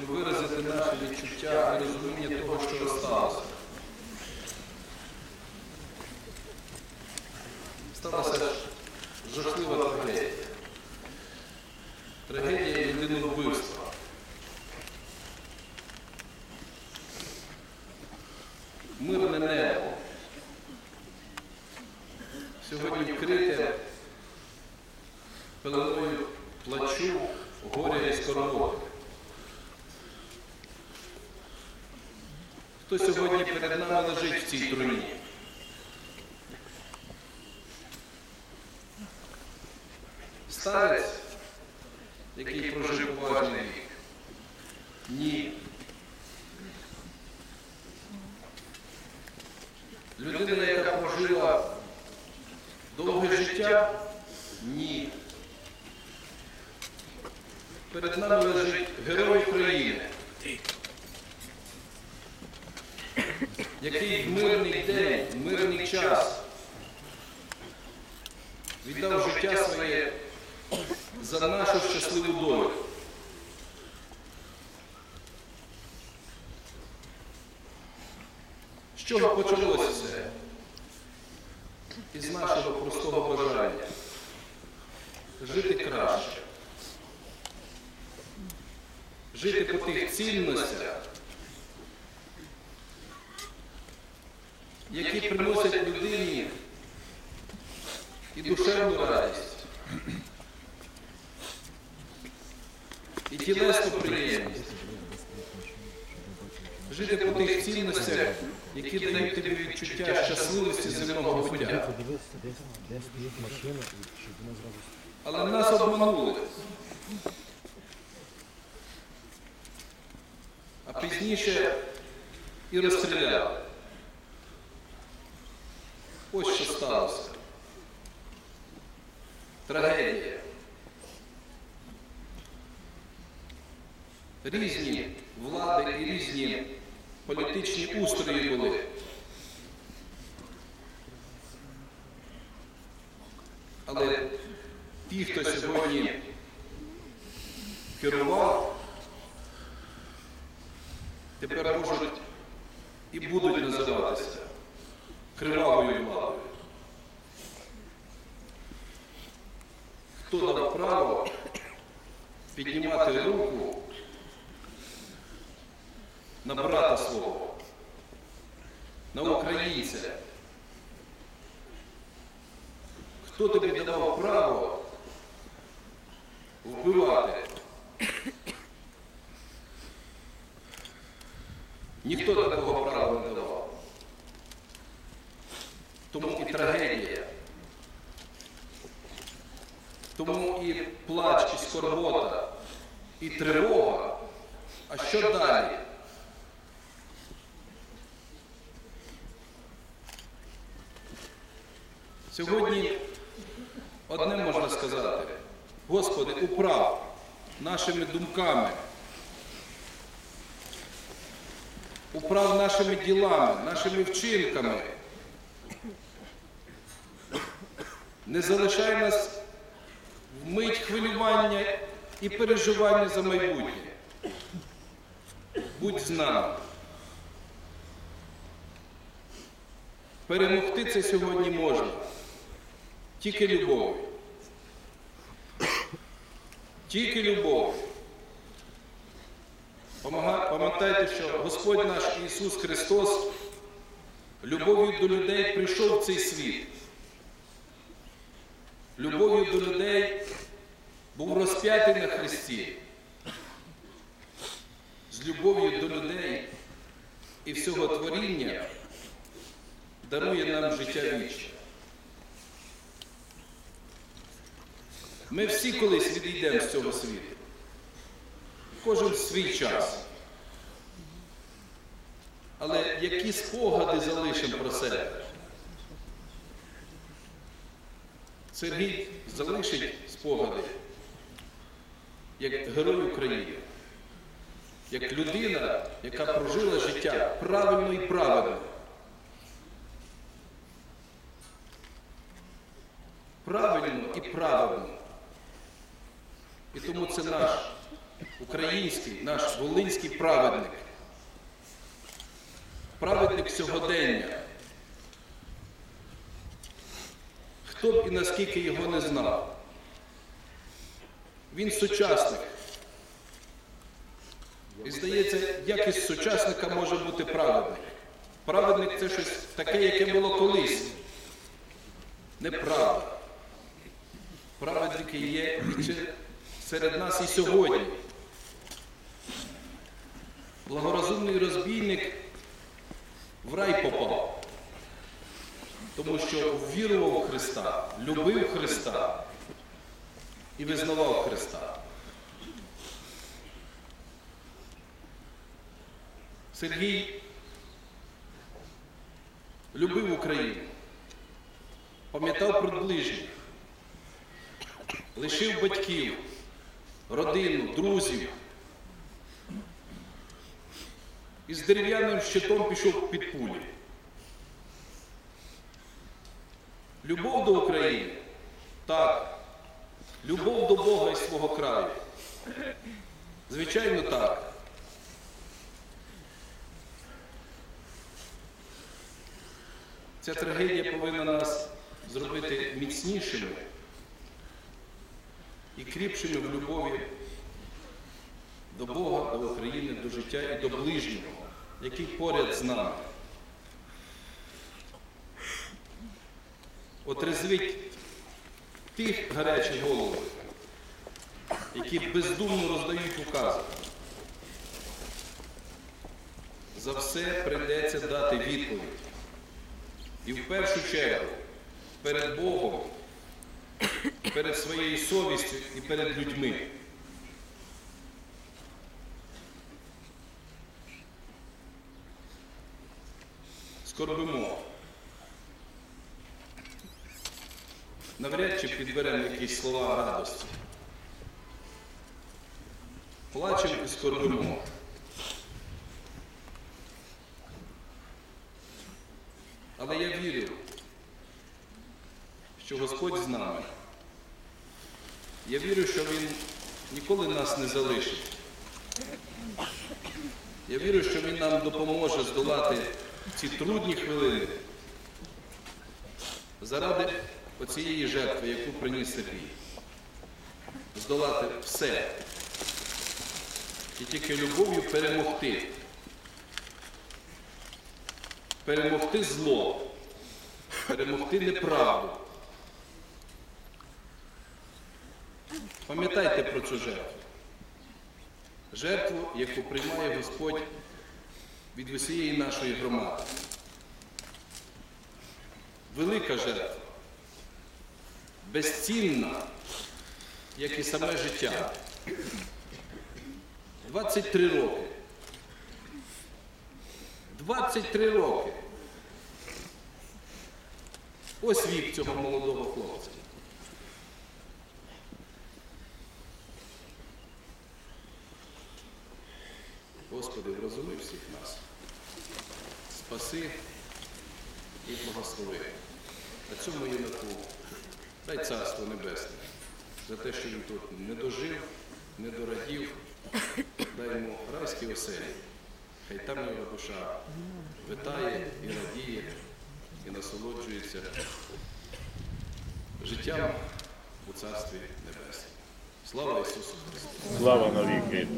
щоб виразити наше відчуття і розуміння того, що сталося. Сталася жахлива трагедія. Трагедія людиновбивства. Мирне небо. Хто сьогодні перед нами лежить в цій труні? Старець, який прожив поважний вік? Ні. Людина, яка прожила довге життя? Ні. Перед нами лежить герой України, який в мирний день, в мирний час. віддав життя своє за нашу щасливу долю. З чого почалося все? Із нашого простого бажання. жити краще, жити по тих цінностях, які приносять людині і душевну радість, і тілесну приємність. Жити по тих цінностях, які дають тобі відчуття щасливості земного буття. Але нас обманули. А пізніше і розстріляли. Ось що сталося. Трагедія. Різні влади і різні політичні устрої були. Але ті, хто сьогодні керував, тепер можуть і будуть називатися кривавою владою. Хто дав право піднімати руку на брата свого, на українця? Хто тобі давав право вбивати? Ніхто Тому і трагедія. Тому і плач, і скорбота, і тривога. А що далі? Сьогодні одне можна сказати. Господи, управ нашими думками, управ нашими ділами, нашими вчинками. Не залишай нас в мить хвилювання і переживання за майбутнє. Будь з нами. Перемогти це сьогодні можна. Тільки любов'ю. Тільки любов. Пам'ятайте, що Господь наш Ісус Христос любов'ю до людей прийшов в цей світ. Любов'ю до людей був розп'ятий на Христі. З любов'ю до людей і всього творіння дарує нам життя вічне. Ми всі колись відійдемо з цього світу. Кожен свій час. Але які спогади залишимо про себе? Сергій залишить спогади як герой України, як людина, яка прожила життя правильно і правильно. Правильно і правильно. І тому це наш український, наш волинський праведник. Праведник сьогодення. Хто б і наскільки його не знав. Він сучасник. І здається, як із сучасника може бути праведник. Праведник це щось таке, яке було колись. Неправда. Праведники є серед нас і сьогодні. Благорозумний розбійник в рай попав, тому що вірував в Христа, любив Христа і визнавав Христа. Сергій любив Україну, пам'ятав про ближніх, лишив батьків, родину, друзів. І з дерев'яним щитом пішов під пулі. Любов до України так. Любов до Бога і свого краю. Звичайно, так. Ця трагедія повинна нас зробити міцнішими і кріпшими в любові до Бога, до України, до життя і до ближнього, який поряд з нами. Отрезвить тих гарячих голови, які бездумно роздають укази. За все прийдеться дати відповідь. І в першу чергу перед Богом, перед своєю совістю і перед людьми. Скорбимо. Навряд чи підберемо якісь слова радості. Плачемо і скорбимо. Але я вірю, що Господь з нами. Я вірю, що Він ніколи нас не залишить. Я вірю, що Він нам допоможе здолати ці трудні хвилини заради оцієї жертви, яку приніс Сергій. Здолати все. І тільки любов'ю перемогти. Перемогти зло, перемогти неправду. Пам'ятайте про цю жертву. Жертву, яку приймає Господь від усієї нашої громади. Велика жертва, безцінна, як і саме життя. 23 роки. 23 роки. Ось вік цього молодого хлопця. Господи, врозуми всіх нас. Спаси і благослови. На цьому юнаку дай царство небесне за те, що він тут не дожив, не дорадів, дай йому райські оселі. Хай там його душа витає і радіє, і насолоджується життям у Царстві Небесному. Слава Ісусу Христу! Слава навіки.